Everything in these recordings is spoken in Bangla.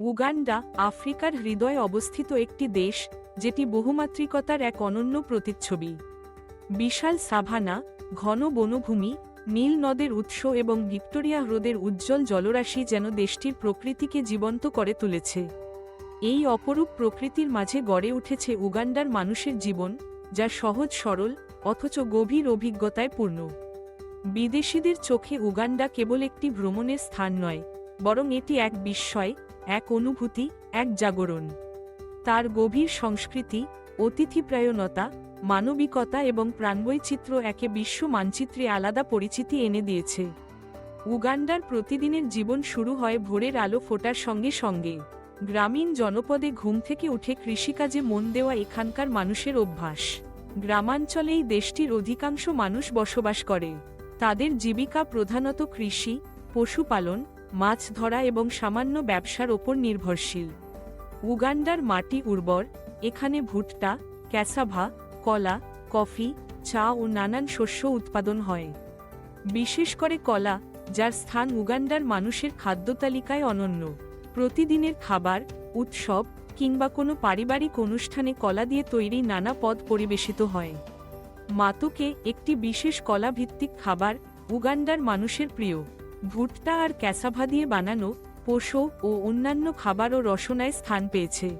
উগান্ডা, আফ্রিকার হৃদয়ে অবস্থিত একটি দেশ, যেটি বহুমাত্রিকতার এক অনন্য প্রতিচ্ছবি। বিশাল সাভানা, ঘন বনভূমি, নীল নদের উৎস এবং ভিক্টোরিয়া হ্রদের উজ্জ্বল জলরাশি যেন দেশটির প্রকৃতিকে জীবন্ত করে তুলেছে। এই অপরূপ প্রকৃতির মাঝে গড়ে উঠেছে উগান্ডার মানুষের জীবন, যা সহজ, সরল, অথচ গভীর অভিজ্ঞতায় পূর্ণ। বিদেশিদের চোখে উগান্ডা কেবল একটি ভ্রমণের স্থান নয়, বরং এটি এক বিস্ময় এক অনুভূতি, এক জাগরণ। তার গভীর সংস্কৃতি, অতিথিপ্রায়ণতা, মানবিকতা এবং প্রাণবৈচিত্র্য একে বিশ্ব মানচিত্রে আলাদা পরিচিতি এনে দিয়েছে। উগান্ডার প্রতিদিনের জীবন শুরু হয় ভোরের আলো ফোটার সঙ্গে সঙ্গে। গ্রামীণ জনপদে ঘুম থেকে উঠে কৃষিকাজে মন দেওয়া এখানকার মানুষের অভ্যাস। গ্রামাঞ্চলেই দেশটির অধিকাংশ মানুষ বসবাস করে। তাদের জীবিকা প্রধানত কৃষি, পশুপালন মাছ ধরা এবং সামান্য ব্যবসার ওপর নির্ভরশীল। উগান্ডার মাটি উর্বর, এখানে ভুট্টা, ক্যাসাভা, কলা, কফি, চা ও নানান শস্য উৎপাদন হয়। বিশেষ করে কলা, যার স্থান উগান্ডার মানুষের খাদ্য তালিকায় অনন্য। প্রতিদিনের খাবার, উৎসব কিংবা কোনো পারিবারিক অনুষ্ঠানে কলা দিয়ে তৈরি নানা পদ পরিবেশিত হয়। মাতুকে একটি বিশেষ কলাভিত্তিক খাবার উগান্ডার মানুষের প্রিয়। ভুট্টা আর ক্যাসাভা দিয়ে বানানো পোষো ও অন্যান্য খাবারও রসনায় স্থান পেয়েছে।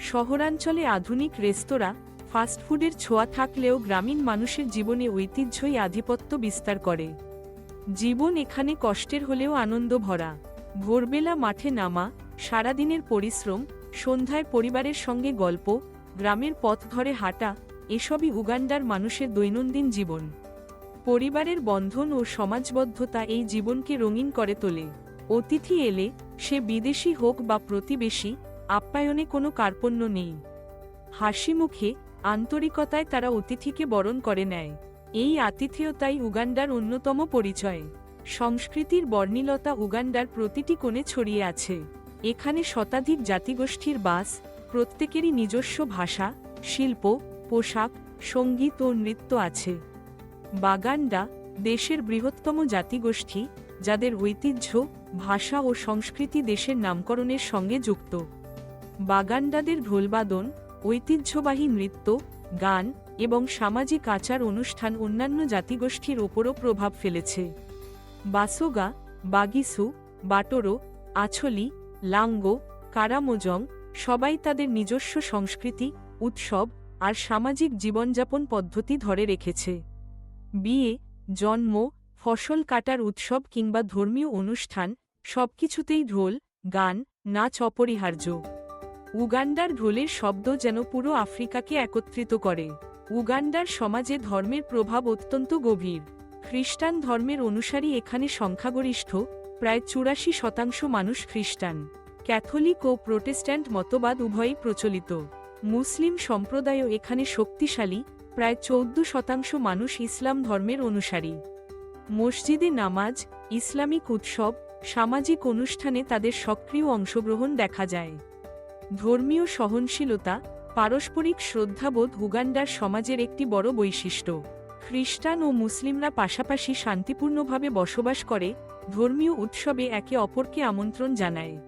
শহরাঞ্চলে আধুনিক রেস্তোরাঁ ফাস্টফুডের ছোঁয়া থাকলেও গ্রামীণ মানুষের জীবনে ঐতিহ্যই আধিপত্য বিস্তার করে। জীবন এখানে কষ্টের হলেও আনন্দ ভরা। ভোরবেলা মাঠে নামা, সারাদিনের পরিশ্রম, সন্ধ্যায় পরিবারের সঙ্গে গল্প, গ্রামের পথ ধরে হাঁটা, এসবই উগান্ডার মানুষের দৈনন্দিন জীবন। পরিবারের বন্ধন ও সমাজবদ্ধতা এই জীবনকে রঙিন করে তোলে। অতিথি এলে সে বিদেশি হোক বা প্রতিবেশী, আপ্যায়নে কোনো কার্পণ্য নেই। হাসি মুখে, আন্তরিকতায় তারা অতিথিকে বরণ করে নেয়। এই আতিথেয়তাই উগান্ডার অন্যতম পরিচয়। সংস্কৃতির বর্ণিলতা উগান্ডার প্রতিটি কোণে ছড়িয়ে আছে। এখানে শতাধিক জাতিগোষ্ঠীর বাস, প্রত্যেকেরই নিজস্ব ভাষা, শিল্প, পোশাক, সংগীত ও নৃত্য আছে। বাগান্ডা দেশের বৃহত্তম জাতিগোষ্ঠী, যাদের ঐতিহ্য, ভাষা ও সংস্কৃতি দেশের নামকরণের সঙ্গে যুক্ত। বাগান্ডাদের ঢোলবাদন ঐতিহ্যবাহী নৃত্য, গান এবং সামাজিক আচার অনুষ্ঠান অন্যান্য জাতিগোষ্ঠীর ওপরও প্রভাব ফেলেছে। বাসোগা, বাগিসু, বাটোরো, আছলি, লাঙ্গো, কারামোজং সবাই তাদের নিজস্ব সংস্কৃতি, উৎসব আর সামাজিক জীবনযাপন পদ্ধতি ধরে রেখেছে। বিয়ে, জন্ম, ফসল কাটার উৎসব কিংবা ধর্মীয় অনুষ্ঠান, সবকিছুতেই ঢোল, গান, নাচ অপরিহার্য। উগান্ডার ঢোলের শব্দ যেন পুরো আফ্রিকাকে একত্রিত করে। উগান্ডার সমাজে ধর্মের প্রভাব অত্যন্ত গভীর। খ্রিস্টান ধর্মের অনুসারী এখানে সংখ্যাগরিষ্ঠ, প্রায় চুরাশি শতাংশ মানুষ খ্রিস্টান। ক্যাথলিক ও প্রোটেস্ট্যান্ট মতবাদ উভয়ই প্রচলিত। মুসলিম সম্প্রদায়ও এখানে শক্তিশালী প্রায় চৌদ্দ শতাংশ মানুষ ইসলাম ধর্মের অনুসারী। মসজিদে নামাজ, ইসলামিক উৎসব, সামাজিক অনুষ্ঠানে তাদের সক্রিয় অংশগ্রহণ দেখা যায়। ধর্মীয় সহনশীলতা, পারস্পরিক শ্রদ্ধাবোধ উগান্ডার সমাজের একটি বড় বৈশিষ্ট্য। খ্রিস্টান ও মুসলিমরা পাশাপাশি শান্তিপূর্ণভাবে বসবাস করে, ধর্মীয় উৎসবে একে অপরকে আমন্ত্রণ জানায়।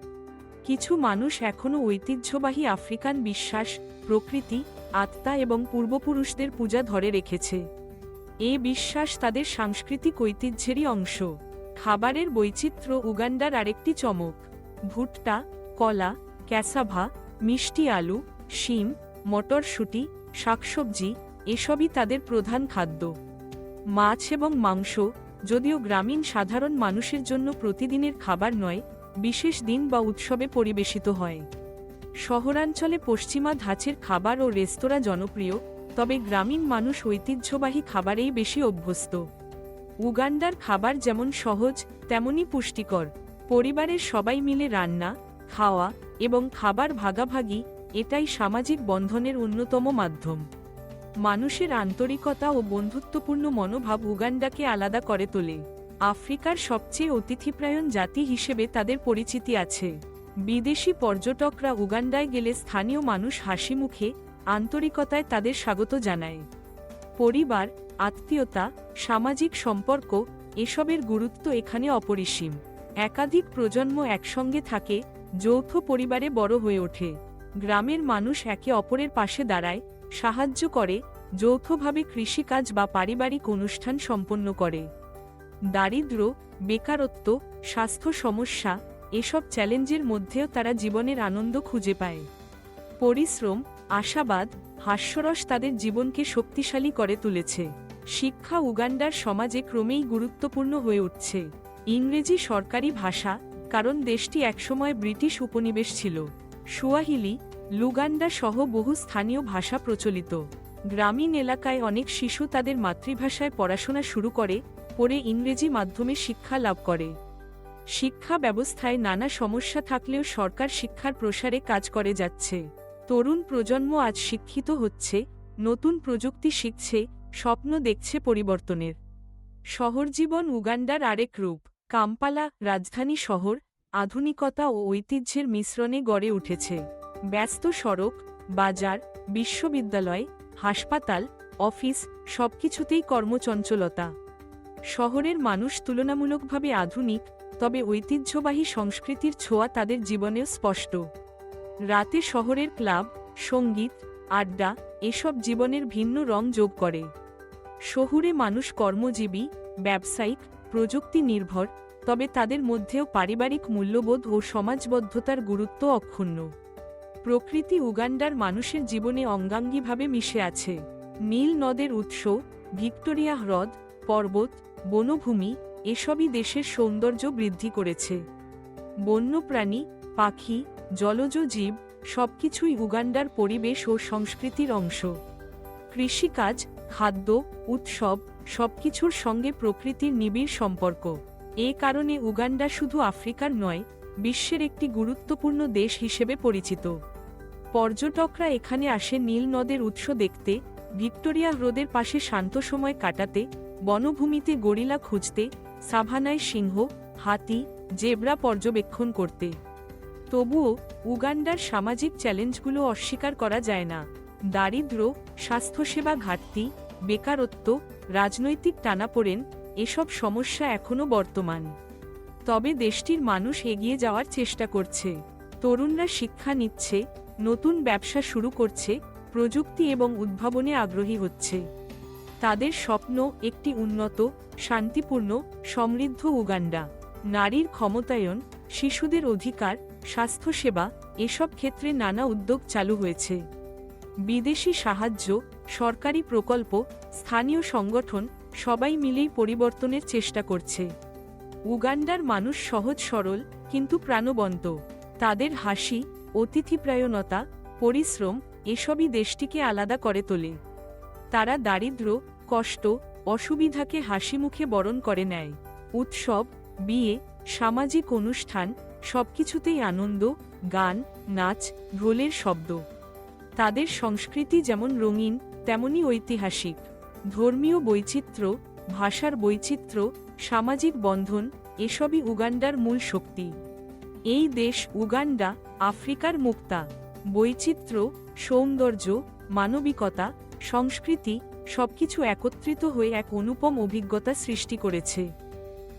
কিছু মানুষ এখনও ঐতিহ্যবাহী আফ্রিকান বিশ্বাস, প্রকৃতি আত্মা এবং পূর্বপুরুষদের পূজা ধরে রেখেছে। এ বিশ্বাস তাদের সাংস্কৃতিক ঐতিহ্যেরই অংশ। খাবারের বৈচিত্র্য উগান্ডার আরেকটি চমক। ভুট্টা, কলা, ক্যাসাভা, মিষ্টি আলু, শিম, মটরশুঁটি, শাকসবজি, এসবই তাদের প্রধান খাদ্য। মাছ এবং মাংস, যদিও গ্রামীণ সাধারণ মানুষের জন্য প্রতিদিনের খাবার নয়, বিশেষ দিন বা উৎসবে পরিবেশিত হয়। শহরাঞ্চলে পশ্চিমা ধাঁচের খাবার ও রেস্তোরাঁ জনপ্রিয়, তবে গ্রামীণ মানুষ ঐতিহ্যবাহী খাবারেই বেশি অভ্যস্ত। উগান্ডার খাবার যেমন সহজ, তেমনই পুষ্টিকর। পরিবারের সবাই মিলে রান্না, খাওয়া এবং খাবার ভাগাভাগি এটাই সামাজিক বন্ধনের অন্যতম মাধ্যম। মানুষের আন্তরিকতা ও বন্ধুত্বপূর্ণ মনোভাব উগান্ডাকে আলাদা করে তোলে। আফ্রিকার সবচেয়ে অতিথিপ্রায়ণ জাতি হিসেবে তাদের পরিচিতি আছে। বিদেশি পর্যটকরা উগান্ডায় গেলে স্থানীয় মানুষ হাসি মুখে, আন্তরিকতায় তাদের স্বাগত জানায়। পরিবার, আত্মীয়তা, সামাজিক সম্পর্ক, এসবের গুরুত্ব এখানে অপরিসীম। একাধিক প্রজন্ম একসঙ্গে থাকে, যৌথ পরিবারে বড় হয়ে ওঠে। গ্রামের মানুষ একে অপরের পাশে দাঁড়ায়, সাহায্য করে, যৌথভাবে কৃষিকাজ বা পারিবারিক অনুষ্ঠান সম্পন্ন করে। দারিদ্র বেকারত্ব, স্বাস্থ্য সমস্যা এসব চ্যালেঞ্জের মধ্যেও তারা জীবনের আনন্দ খুঁজে পায়। পরিশ্রম, আশাবাদ, হাস্যরস তাদের জীবনকে শক্তিশালী করে তুলেছে। শিক্ষা উগান্ডার সমাজে ক্রমেই গুরুত্বপূর্ণ হয়ে উঠছে। ইংরেজি সরকারি ভাষা, কারণ দেশটি একসময় ব্রিটিশ উপনিবেশ ছিল। সুয়াহিলি, লুগান্ডা সহ বহু স্থানীয় ভাষা প্রচলিত। গ্রামীণ এলাকায় অনেক শিশু তাদের মাতৃভাষায় পড়াশোনা শুরু করে পরে ইংরেজি মাধ্যমে শিক্ষা লাভ করে। শিক্ষা ব্যবস্থায় নানা সমস্যা থাকলেও সরকার শিক্ষার প্রসারে কাজ করে যাচ্ছে। তরুণ প্রজন্ম আজ শিক্ষিত হচ্ছে, নতুন প্রযুক্তি শিখছে, স্বপ্ন দেখছে পরিবর্তনের। শহর জীবন উগান্ডার আরেক রূপ, কাম্পালা, রাজধানী শহর, আধুনিকতা ও ঐতিহ্যের মিশ্রণে গড়ে উঠেছে। ব্যস্ত সড়ক, বাজার, বিশ্ববিদ্যালয়, হাসপাতাল, অফিস সবকিছুতেই কর্মচঞ্চলতা। শহরের মানুষ তুলনামূলকভাবে আধুনিক তবে ঐতিহ্যবাহী সংস্কৃতির ছোঁয়া তাদের জীবনেও স্পষ্ট। রাতে শহরের ক্লাব, সংগীত, আড্ডা এসব জীবনের ভিন্ন রং যোগ করে। শহুরে মানুষ কর্মজীবী, ব্যবসায়িক প্রযুক্তি নির্ভর তবে তাদের মধ্যেও পারিবারিক মূল্যবোধ ও সমাজবদ্ধতার গুরুত্ব অক্ষুণ্ণ। প্রকৃতি উগান্ডার মানুষের জীবনে অঙ্গাঙ্গিভাবে মিশে আছে। নীল নদের উৎস, ভিক্টোরিয়া হ্রদ, পর্বত, বনভূমি এসবই দেশের সৌন্দর্য বৃদ্ধি করেছে। বন্যপ্রাণী, পাখি, জলজ জীব সবকিছুই উগান্ডার পরিবেশ ও সংস্কৃতির অংশ। কৃষিকাজ, খাদ্য, উৎসব সবকিছুর সঙ্গে প্রকৃতির নিবিড় সম্পর্ক। এ কারণে উগান্ডা শুধু আফ্রিকার নয়, বিশ্বের একটি গুরুত্বপূর্ণ দেশ হিসেবে পরিচিত। পর্যটকরা এখানে আসে নীল নদের উৎস দেখতে, ভিক্টোরিয়া হ্রদের পাশে শান্ত সময় কাটাতে, বনভূমিতে গরিলা খুঁজতে সাভানায় সিংহ, হাতি, জেব্রা পর্যবেক্ষণ করতে। তবুও উগান্ডার সামাজিক চ্যালেঞ্জগুলো অস্বীকার করা যায় না। দারিদ্র, স্বাস্থ্যসেবা ঘাটতি, বেকারত্ব, রাজনৈতিক টানাপোড়েন, এসব সমস্যা এখনও বর্তমান। তবে দেশটির মানুষ এগিয়ে যাওয়ার চেষ্টা করছে। তরুণরা শিক্ষা নিচ্ছে, নতুন ব্যবসা শুরু করছে, প্রযুক্তি এবং উদ্ভাবনে আগ্রহী হচ্ছে। তাদের স্বপ্ন একটি উন্নত, শান্তিপূর্ণ, সমৃদ্ধ উগান্ডা। নারীর ক্ষমতায়ন, শিশুদের অধিকার, স্বাস্থ্যসেবা, এসব ক্ষেত্রে নানা উদ্যোগ চালু হয়েছে। বিদেশি সাহায্য, সরকারি প্রকল্প, স্থানীয় সংগঠন সবাই মিলেই পরিবর্তনের চেষ্টা করছে। উগান্ডার মানুষ সহজ সরল, কিন্তু প্রাণবন্ত। তাদের হাসি, অতিথিপ্রায়ণতা, পরিশ্রম, এসবই দেশটিকে আলাদা করে তোলে। তারা দারিদ্র্য কষ্ট, অসুবিধাকে হাসি মুখে বরণ করে নেয়। উৎসব, বিয়ে, সামাজিক অনুষ্ঠান, সবকিছুতেই আনন্দ, গান, নাচ, ঢোলের শব্দ। তাদের সংস্কৃতি যেমন রঙিন তেমনই ঐতিহাসিক। ধর্মীয় বৈচিত্র্য, ভাষার বৈচিত্র্য, সামাজিক বন্ধন, এসবই উগান্ডার মূল শক্তি। এই দেশ উগান্ডা, আফ্রিকার মুক্তা। বৈচিত্র্য, সৌন্দর্য, মানবিকতা, সংস্কৃতি সবকিছু একত্রিত হয়ে এক অনুপম অভিজ্ঞতা সৃষ্টি করেছে।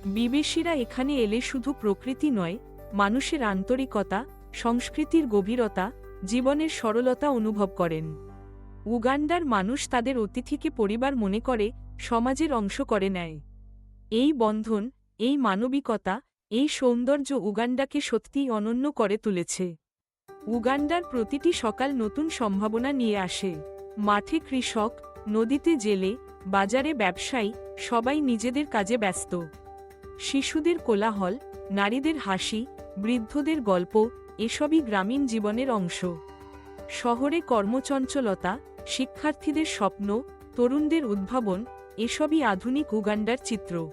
বিবেশীরা এখানে এলে শুধু প্রকৃতি নয়, মানুষের আন্তরিকতা, সংস্কৃতির গভীরতা, জীবনের সরলতা অনুভব করেন। উগান্ডার মানুষ তাদের অতিথিকে পরিবার মনে করে, সমাজের অংশ করে নেয়। এই বন্ধন, এই মানবিকতা, এই সৌন্দর্য উগান্ডাকে সত্যিই অনন্য করে তুলেছে। উগান্ডার প্রতিটি সকাল নতুন সম্ভাবনা নিয়ে আসে। মাঠে কৃষক নদীতে জেলে, বাজারে ব্যবসায়ী, সবাই নিজেদের কাজে ব্যস্ত। শিশুদের কোলাহল, নারীদের হাসি, বৃদ্ধদের গল্প, এসবই গ্রামীণ জীবনের অংশ। শহরে কর্মচঞ্চলতা, শিক্ষার্থীদের স্বপ্ন, তরুণদের উদ্ভাবন, এসবই আধুনিক উগান্ডার চিত্র।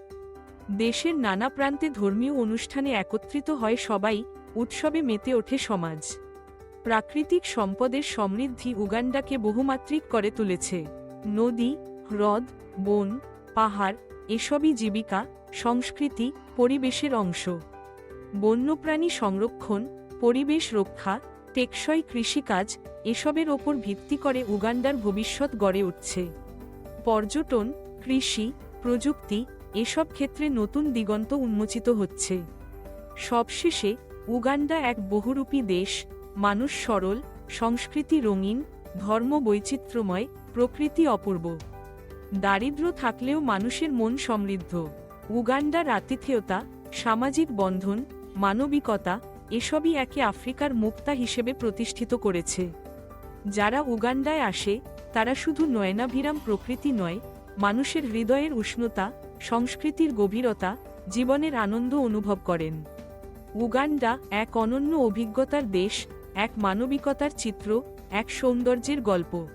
দেশের নানা প্রান্তে ধর্মীয় অনুষ্ঠানে একত্রিত হয় সবাই, উৎসবে মেতে ওঠে সমাজ। প্রাকৃতিক সম্পদের সমৃদ্ধি উগান্ডাকে বহুমাত্রিক করে তুলেছে। নদী, হ্রদ, বন, পাহাড়, এসবই জীবিকা, সংস্কৃতি, পরিবেশের অংশ। বন্যপ্রাণী সংরক্ষণ, পরিবেশ রক্ষা, টেকসই কৃষিকাজ, এসবের ওপর ভিত্তি করে উগান্ডার ভবিষ্যৎ গড়ে উঠছে। পর্যটন, কৃষি, প্রযুক্তি, এসব ক্ষেত্রে নতুন দিগন্ত উন্মোচিত হচ্ছে। সবশেষে, উগান্ডা এক বহুরূপী দেশ, মানুষ সরল, সংস্কৃতি রঙিন ধর্ম বৈচিত্র্যময় প্রকৃতি অপূর্ব। দারিদ্র থাকলেও মানুষের মন সমৃদ্ধ। উগান্ডার আতিথেয়তা, সামাজিক বন্ধন, মানবিকতা, এসবই একে আফ্রিকার মুক্তা হিসেবে প্রতিষ্ঠিত করেছে। যারা উগান্ডায় আসে, তারা শুধু নয়নাভিরাম প্রকৃতি নয়, মানুষের হৃদয়ের উষ্ণতা, সংস্কৃতির গভীরতা, জীবনের আনন্দ অনুভব করেন। উগান্ডা এক অনন্য অভিজ্ঞতার দেশ, এক মানবিকতার চিত্র, এক সৌন্দর্যের গল্প।